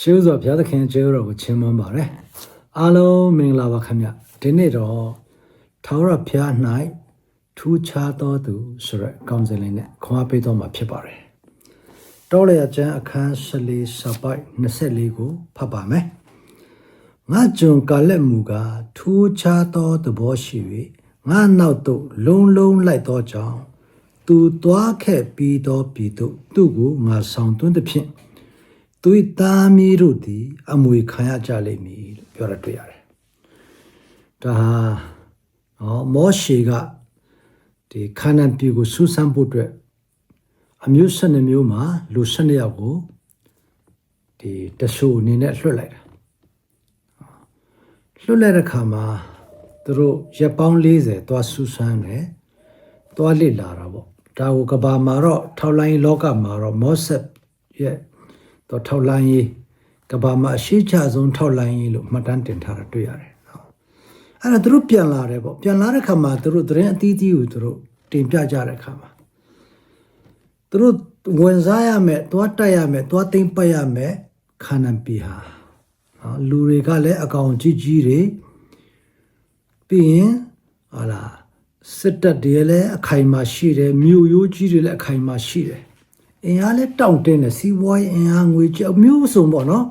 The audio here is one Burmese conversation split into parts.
ရှေးဥစွာဘုရားသခင်ကျေးဇူးတော်ကိုချီးမွမ်းပါတယ်အားလုံးမင်္ဂလာပါခင်ဗျဒီနေ့တော့ထာဝရဘုရား၌ထူးခြားသောသူဆိုရက်ကောင်းစင်လေးနဲ့ခွန်အားပေးတော်မှာဖြစ်ပါတယ်တောလျာကျမ်းအခန်း14စပိုက်24ကိုဖတ်ပါမယ်ငါကြုံကာလက်မူကထူးခြားသောသဘောရှိ၍ငါနောက်သို့လုံးလုံးလိုက်သောကြောင့်သူသွားခဲ့ပြီးသောပြည်သို့သူ့ကိုငါဆောင်သွင်းသဖြင့် သူ၏သားမီးတို့သည် အမွေခံရကြလိမ့်မည်လို့ပြောရတွေ့ရတယ်။ဒါဟာဟောမောရှေကဒီခါနန်ပြည်ကိုစူးစမ်းဖို့အတွက်အမျိုး၁၂မျိုးမှာလူ၁၂ယောက်ကိုဒီတဆူအနေနဲ့လွှတ်လိုက်တာ။လွှတ်လိုက်တဲ့ခါမှာသူတို့ရက်ပေါင်း40သွားစူးစမ်းတယ်။သွားလေ့လာတာပေါ့။ဒါကိုကဘာမှာတော့ထောက်လိုင်းလောကမှာတော့မောဆက်ရဲ့ တော့ထောက်လိုင်းရေးကဘာမှာအရှိချဆုံးထောက်လိုင်းရေးလို့မှတ်တမ်းတင်ထားတာတွေ့ရတယ်နော်အဲ့ဒါသူတို့ပြန်လာတယ်ပေါ့ပြန်လာတဲ့ခါမှာသူတို့သတင်းအသီးသီးကိုသူတို့တင်ပြကြတဲ့ခါမှာသူတို့ဝင်စားရမယ်သွားတက်ရမယ်သွားသိမ့်ပတ်ရမယ်ခန္ဓာปีဟာနော်လူတွေကလည်းအကောင်ကြီးကြီးတွေပြီးရင်ဟာလာစစ်တပ်တွေလည်းအခိုင်အမာရှိတယ်မြို့ရိုးကြီးတွေလည်းအခိုင်အမာရှိတယ် အင်အားလည်းတောင့်တင်းတယ်စီးပွားရေးအင်အားငွေကြေးအမျိုးစုံပေါ့နော်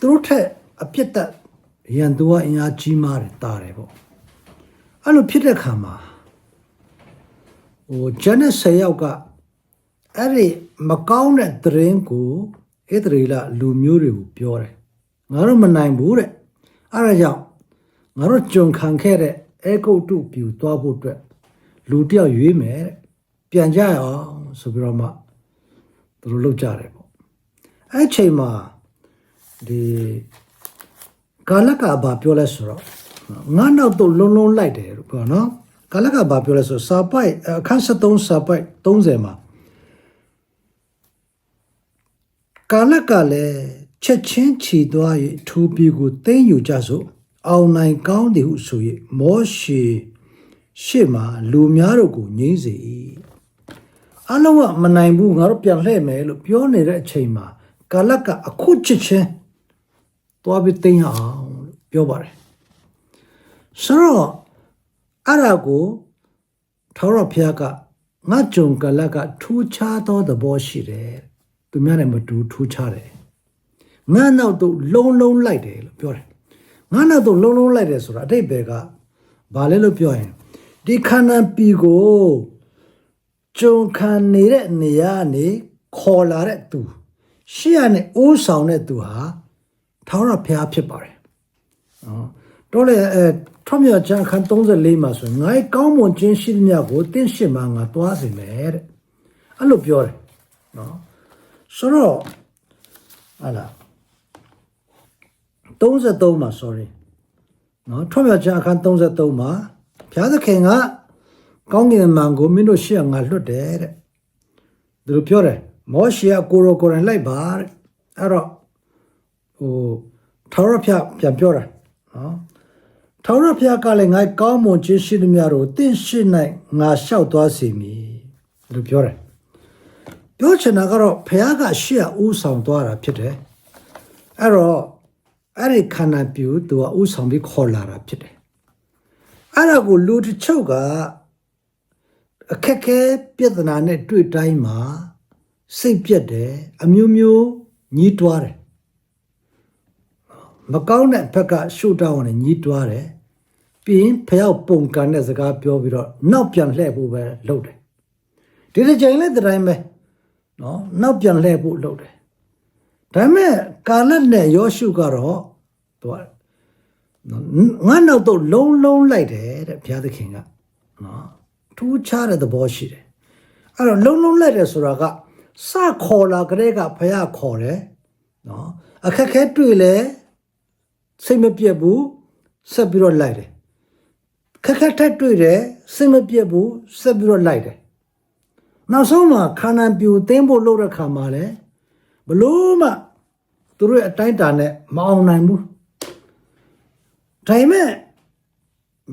သူတို့ထက်အပြစ်သက်ရန်သူကအင်အားကြီးမားတယ်တာတယ်ပေါ့အဲ့လိုဖြစ်တဲ့ခါမှာဟိုဂျန်နဲ့ဆယ်ယောက်ကအဲ့ဒီမကောင်းတဲ့သတင်းကိုဣသရေလလူမျိုးတွေကိုပြောတယ်ငါတို့မနိုင်ဘူးတဲ့အဲ့ဒါကြောင့်ငါတို့ကြုံခံခဲ့တဲ့အဲဂုတ်တုပြူသွားဖို့အတွက်လူတစ်ယောက်ရွေးမယ်တဲ့ပြန်ကြရအောင်ဆိုပြီးတော့မှ သူတို့လောက်ကြတယ်ပေါ့အဲ့ချိန်မှာဒီကာလကဘာပြောလဲဆိုတော့ငါနောက်တော့လုံးလုံးလိုက်တယ်လို့ပြောနော်ကာလကဘာပြောလဲဆိုစာပိုက်အခန်း73စာပိုက်30မှာကာလကလည်းချက်ချင်းခြီသွား၍ထူပီကိုတင်းယူကြစို့အောင်နိုင်ကောင်းသည်ဟုဆို၍မောရှေရှေ့မှာလူများတို့ကိုငြိမ့်စေ၏ အလုံးကမနိုင်ဘူးငါတို့ပြန်လှည့်မယ်လို့ပြောနေတဲ့အချိန်မှာကာလကအခုချစ်ချင်းသွားပြီးတင်းရအောင်လို့ပြောပါတယ်ဆိုတော့အဲ့ဒါကိုထောရဖျားကငါကြုံကာလကထူးခြားသောသဘောရှိတယ်သူများနဲ့မတူထူးခြားတယ်ငါနောက်တော့လုံးလုံးလိုက်တယ်လို့ပြောတယ်ငါနောက်တော့လုံးလုံးလိုက်တယ်ဆိုတာအတိတ်ဘယ်ကဘာလဲလို့ပြောရင်ဒီခန္ဓာပီကို ကြုံခံနေတဲ့နေရာကနေခေါ်လာတဲ့သူရှေ့ကနေအိုးဆောင်တဲ့သူဟာထာဝရဘုရားဖြစ်ပါတယ်။နော်တော့လေအဲထွတ်မြတ်ကျမ်းခန်း34မှာဆိုရင်ငါ့ကောင်းမွန်ခြင်းရှိသမျှကိုတင့်ရှင်းမှာငါသွားစေမယ်တဲ့။အဲ့လိုပြောတယ်နော်။ဆိုတော့ဟာလား33မှာ sorry နော်ထွတ်မြတ်ကျမ်းအခန်း33မှာဘုရားသခင်က ကောင်းကင်မန်ကိုမင်းတို့ရှေ့ငါလွတ်တယ်တဲ့သူတို့ပြောတယ်မောရှေကကိုရိုကိုရင်လိုက်ပါတဲ့အဲ့တော့ဟိုထာဝရဘုရားပြန်ပြောတာနော်ထာဝရဘုရားကလည်းငါကောင်းမွန်ခြင်းရှိသမျှတို့တင့်ရှိ၌ငါလျှောက်သွားစီမည်လို့ပြောတယ်ပြောချင်တာကတော့ဘုရားကရှေ့ကဥဆောင်သွားတာဖြစ်တယ်အဲ့တော့အဲ့ဒီခန္ဓာပြူသူကဥဆောင်ပြီးခေါ်လာတာဖြစ်တယ်အဲ့ဒါကိုလူတစ်ချုပ်က အခက်ခဲပြဿနာနဲ့တွေ့တိုင်းမှာစိတ်ပြက်တယ်အမျိုးမျိုးညှိတွားတယ်မကောင်းတဲ့ဘက်ကရှုတောင်းနဲ့ညှိတွားတယ်ပြီးရင်ဖျောက်ပုံကန်တဲ့စကားပြောပြီးတော့နောက်ပြန်လှည့်ဖို့ပဲလုပ်တယ်ဒီတစ်ချိန်လည်းဒီတိုင်းပဲနော်နောက်ပြန်လှည့်ဖို့လုပ်တယ်ဒါပေမဲ့ကာလနဲ့ယောရှုကတော့သူကငါနောက်တော့လုံးလုံးလိုက်တယ်တဲ့ဘုရားသခင်ကနော် ထူးခြားတဲ့သဘောရှိတယ်အဲ့တော့လုံးလုံးလိုက်တယ်ဆိုတာကစခေါ်လာကလေးကဖះခေါ်တယ်နော်အခက်ခဲတွေ့လဲစိတ်မပြတ်ဘူးဆက်ပြီးတော့လိုက်တယ်ခက်ခက်ထက်တွေ့တယ်စိတ်မပြတ်ဘူးဆက်ပြီးတော့လိုက်တယ်နောက်ဆုံးမှာခန္ဓာပြူသိမ်းဖို့လုပ်တဲ့ခါမှာလဲဘလို့မှသူတို့ရဲ့အတိုင်းတာနဲ့မအောင်နိုင်ဘူးဒါပေမဲ့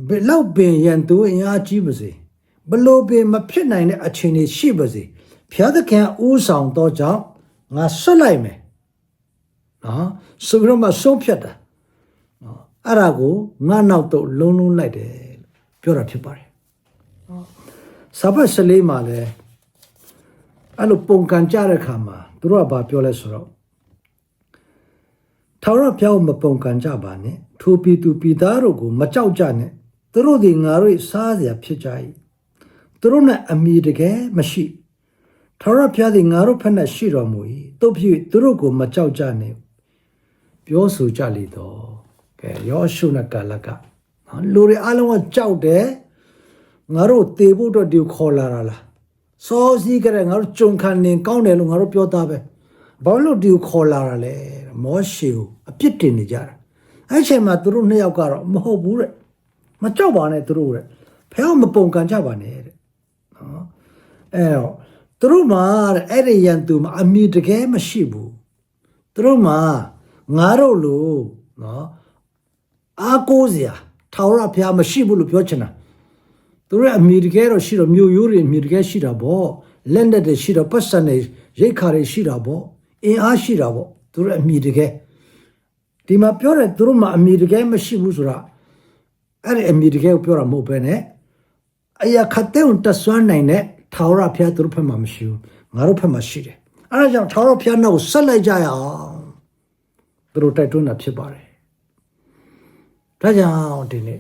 ဘယ်လောက်ပင်ရန်သူအင်အားကြီးပါစေ ဘလို့ပင်မဖြစ်နိုင်တဲ့အခြေအနေရှိပါစေဘုရားသခင်ဦးဆောင်တော့ကြောင့်ငါဆွတ်လိုက်မယ်နော်ဆိုပြီးတော့မှဆုံးဖြတ်တာနော်အဲ့ဒါကိုငါနောက်တော့လုံးလုံးလိုက်တယ်လို့ပြောတာဖြစ်ပါတယ်နော်စာပတ်စလေးမှာလည်းအဲ့လိုပုံကန်ကြတဲ့ခါမှာသူတို့ကဘာပြောလဲဆိုတော့ထာဝရဘုရားကိုမပုံကန်ကြပါနဲ့ထိုပြည်သူပြည်သားတို့ကိုမကြောက်ကြနဲ့သူတို့ဒီငါတို့၏စားစရာဖြစ်ကြ၏ သူတို့နဲ့အမိတကယ်မရှိထာဝရဘုရားသည်ငါတို့ဖက်နဲ့ရှိတော်မူ၏တို့ဖြစ်၍သူတို့ကိုမကြောက်ကြနဲ့ပြောဆိုကြလေတော့ကဲယောရှုနဲ့ကာလကနော်လူတွေအလုံးကကြောက်တယ်ငါတို့တေဖို့အတွက်ဒီကိုခေါ်လာတာလားစောစီးကြတဲ့ငါတို့ကြုံခံနေကောင်းတယ်လို့ငါတို့ပြောသားပဲဘာလို့ဒီကိုခေါ်လာတာလဲမောရှေကိုအပြစ်တင်နေကြတာအဲ့ချိန်မှာသူတို့နှစ်ယောက်ကတော့မဟုတ်ဘူးတဲ့မကြောက်ပါနဲ့သူတို့တဲ့ဖះမပုံကန်ကြပါနဲ့တဲ့နော် အဲ့တော့သူတို့မှာတဲ့အဲ့ဒီရန်သူမှာအမိတကယ်မရှိဘူးသူတို့မှာငါတို့လို့နော်အားကိုးစရာထာဝရဘုရားမရှိဘူးလို့ပြောချင်တာသူတို့ရဲ့အမိတကယ်တော့ရှိတော့မြို့ရိုးတွေအမိတကယ်ရှိတာပေါ့လက်နဲ့တွေရှိတော့ပတ်စံတွေရိတ်ခါတွေရှိတာပေါ့အင်အားရှိတာပေါ့သူတို့ရဲ့အမိတကယ်ဒီမှာပြောတဲ့သူတို့မှာအမိတကယ်မရှိဘူးဆိုတာအဲ့ဒီအမိတကယ်ကိုပြောတာမဟုတ်ပဲねအရာခတ်တဲ့တဆွမ်းနိုင်တဲ့ ထာဝရဘုရားသူတို့ဖက်မှာမရှိဘူးငါတို့ဖက်မှာရှိတယ်အဲဒါကြောင့်ထာဝရဘုရားနောက်ကိုဆက်လိုက်ကြရအောင်သူတို့တိုက်တွန်းတာဖြစ်ပါတယ်ဒါကြောင့်ဒီနေ့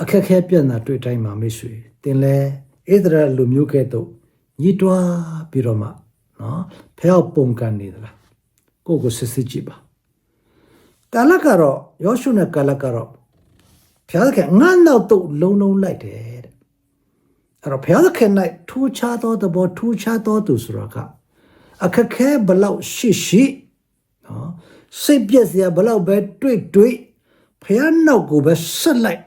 အခက်ခဲပြဿနာတွေ့တိုင်းမှာမိတ်ဆွေတင်လဲဣသရေလလူမျိုးကဲ့သို့ညီးတွားပြီးတော့မှနော်ဖះပုံကန်နေသလားကိုယ့်ကိုစစ်စစ်ကြည့်ပါကာလကတော့ယောရှုနဲ့ကာလကတော့ဖះကငါနောက်တော့လုံလုံလိုက်တယ်တဲ့ အဲ့တော့ဘုရားသခင်၌ထူးခြားသောသဘောထူးခြားသောသူဆိုတာကအခက်ခဲဘလောက်ရှိရှိနော်စိတ်ပြည့်စရာဘလောက်ပဲတွေ့တွေ့ဘုရားနောက်ကိုပဲဆက်လိုက်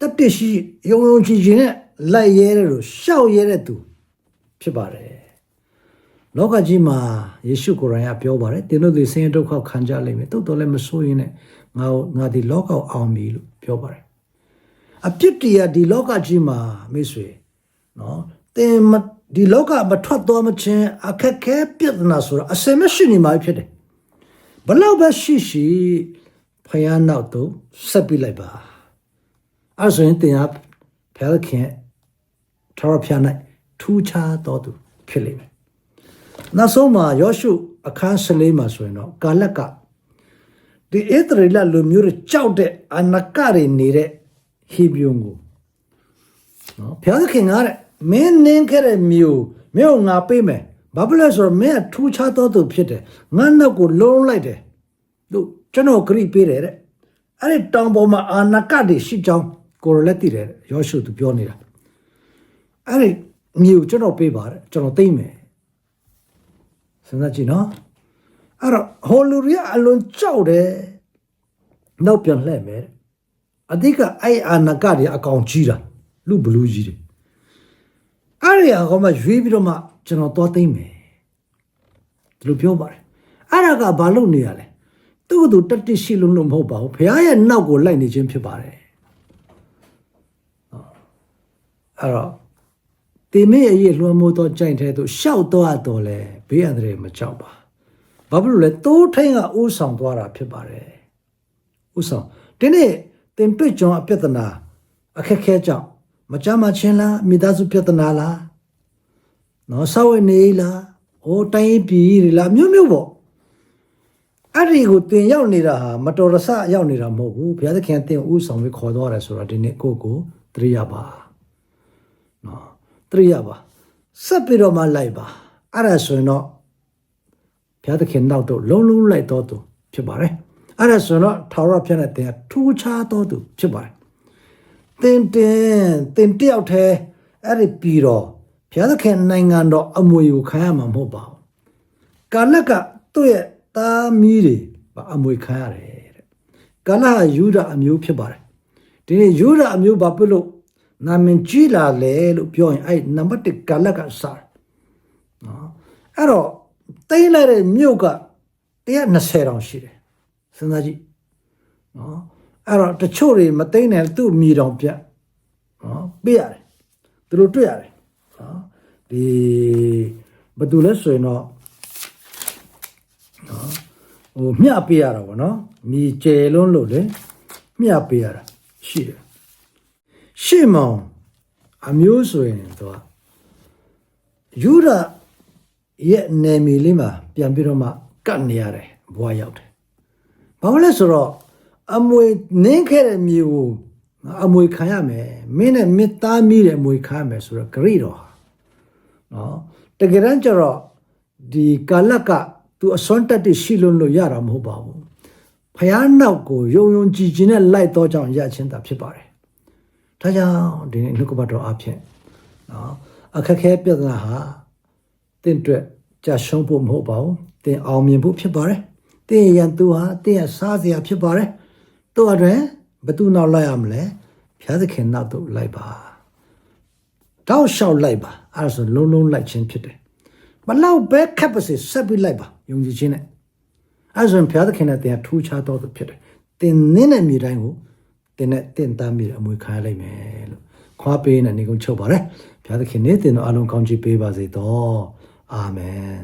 တတရှိယုံယုံကြည်ကြည်နဲ့လိုက်ရဲတဲ့လို့ရှောက်ရဲတဲ့သူဖြစ်ပါတယ်လောကကြီးမှာယေရှုကိုယ်တိုင်ကပြောပါတယ်သင်တို့ဒီဆင်းရဲဒုက္ခခံကြလိမ့်မယ်တိုးတော်လည်းမစိုးရင်နဲ့ငါငါဒီလောကကိုအောင်ပြီလို့ပြောပါတယ် အပြစ်တရားဒီလောကကြီးမှာမိတ်ဆွေနော်တင်မဒီလောကမထွက်သွားမချင်းအခက်ခဲပြဿနာဆိုတာအစင်မရှိနေမှာဖြစ်တယ်ဘလောက်ပဲရှိရှိဖယားနောက်တော့ဆက်ပြလိုက်ပါအဲဆိုရင်တင်ဟာဖယားခင်ထောရဖျား၌ထူးခြားတော်သူဖြစ်လိမ့်မယ်နောက်ဆုံးမှာယောရှုအခန်း၁၄မှာဆိုရင်တော့ကာလက်ကဒီဣသရေလလူမျိုးတွေကြောက်တဲ့အနကတွေနေတဲ့ ဟေဘရုံကိုနော်ဘုရားသခင်ကတဲ့မင်းနင်းခဲ့တဲ့မျိုးမြို့ငါပေးမယ်ဘာဖြစ်လဲဆိုတော့မင်းကထူးခြားသောသူဖြစ်တယ်ငါနောက်ကိုလုံးလိုက်တယ်လို့ကျွန်တော်ဂရိပေးတယ်တဲ့အဲ့ဒီတောင်ပေါ်မှာအာနကတွေရှိကြောင်းကိုရလက်တည်တယ်ယောရှုသူပြောနေတာအဲ့ဒီမျိုးကျွန်တော်ပေးပါတယ်ကျွန်တော်သိမ့်မယ်စဉ်းစားကြည့်နော်အဲ့တော့ဟိုလူတွေကအလွန်ကြောက်တယ်နောက်ပြန်လှည့်မယ်တဲ့ အဓိကအဲ့အာနာကတွေအကောင်ကြီးတာလူဘလူးကြီးတွေအဲ့ဒီအကောင်မှရွေးပြီးတော့မှကျွန်တော်သွားသိမ့်မယ်ဒီလိုပြောပါတယ်အဲ့ဒါကဘာလို့နေရလဲသူ့ကိုယ်သူတတိရှိလုံးလုံးမဟုတ်ပါဘူးဘုရားရဲ့နောက်ကိုလိုက်နေခြင်းဖြစ်ပါတယ်အဲ့တော့တေမေအရေးလွှမ်းမိုးသောကြိုင်ထဲသို့ရှောက်သွားတော့လဲဘေးအန္တရာယ်မကြောက်ပါဘာဖြစ်လို့လဲတိုးထိန်ကဥဆောင်သွားတာဖြစ်ပါတယ်ဥဆောင်ဒီနေ့ တင်တွေ့ကြုံအပြဿနာအခက်ခဲကြောင့်မကြမ်းမချင်းလားမိသားစုပြဿနာလားနော်ဆောက်ဝနေလားဟိုတိုင်းပြည်တွေလားမျိုးမျိုးပေါ့အဲ့ဒီကိုတင်ရောက်နေတာဟာမတော်တဆရောက်နေတာမဟုတ်ဘူးဘုရားသခင်တင်ဥဆောင်ပြီးခေါ်သွားတယ်ဆိုတော့ဒီနေ့ကိုယ့်ကိုသတိရပါနော်သတိရပါဆက်ပြီးတော့မှလိုက်ပါအဲ့ဒါဆိုရင်တော့ဘုရားသခင်နောက်တော့လုံးလုံးလိုက်တော်သူဖြစ်ပါတယ် အဲ့ဒါဆိုတော့ထာဝရဘုရားနဲ့တင်ထူးခြားတော်သူဖြစ်ပါတယ်တင်တင်တင်တယောက်တည်းအဲ့ဒီပြီးတော့ဘုရားသခင်နိုင်ငံတော်အမွေကိုခံရမှာမဟုတ်ပါဘူးကာလကသူ့ရဲ့သားမီးတွေအမွေခံရတယ်တဲ့ကာလဟာယူဒအမျိုးဖြစ်ပါတယ်ဒီနေ့ယူဒအမျိုးဘာဖြစ်လို့နာမည်ကြီးလာလဲလို့ပြောရင်အဲ့နံပါတ်1ကာလကစားနော်အဲ့တော့တိမ့်လိုက်တဲ့မြို့က120တောင်ရှိတယ် စဉ်းစားကြည့်နော်အဲ့တော့တချို့တွေမသိမ့်တယ်သူ့မြေတောင်ပြတ်နော်ပြရတယ်သူတို့တွေ့ရတယ်နော်ဒီဘာတူလဲဆိုရင်တော့ဟိုမျှပေးရတာပေါ့နော်မြေကျယ်လွန်းလို့လေမျှပေးရတာရှိတယ်ရှေ့မောင်အမျိုးဆိုရင်သူကယူဒရဲ့နေမီလေးမှာပြန်ပြီးတော့မှကတ်နေရတယ်ဘွားရောက်တယ် ဘာလို့လဲဆိုတော့အမွေနင်းခဲ့တဲ့မြေကိုအမွေခံရမယ်မင်းနဲ့မိသားမိတဲ့အမွေခံရမယ်ဆိုတော့ဂရိတော်ဟာနော်တကယ်တမ်းကျတော့ဒီကာလကသူအစွမ်းတက်တရှိလို့လို့ရတာမဟုတ်ပါဘူးဖယားနောက်ကိုယုံယုံကြည်ကြည်နဲ့လိုက်တော့ကြောင့်ရချင်းတာဖြစ်ပါတယ်ဒါကြောင့်ဒီနေ့နှုတ်ကပတ်တော်အဖြစ်နော်အခက်ခဲပြဿနာဟာတင့်အတွက်ကြာရှုံးဖို့မဟုတ်ပါဘူးတင်အောင်မြင်ဖို့ဖြစ်ပါတယ် တင်ရန်သူဟာတင်ရစားစရာဖြစ်ပါတယ်တို့အတွင်ဘသူနောက်လိုက်ရမလဲဘုရားသခင်နောက်တို့လိုက်ပါတောက်လျှောက်လိုက်ပါအဲ့ဒါဆိုလုံးလုံးလိုက်ခြင်းဖြစ်တယ်မလောက်ပဲခက်ပါစေဆက်ပြီးလိုက်ပါယုံကြည်ခြင်းနဲ့အဲ့ဒါဆိုရင်ဘုရားသခင်နဲ့တင်ထူးခြားတော်သူဖြစ်တယ်တင်နင်းတဲ့မြေတိုင်းကိုတင်နဲ့တင်သားမြေအမွေခံရလိုက်မယ်လို့ခွာပေးနေနေကုန်ချုပ်ပါတယ်ဘုရားသခင်နေတင်တော်အလုံးကောင်းချီးပေးပါစေတော့အာမင်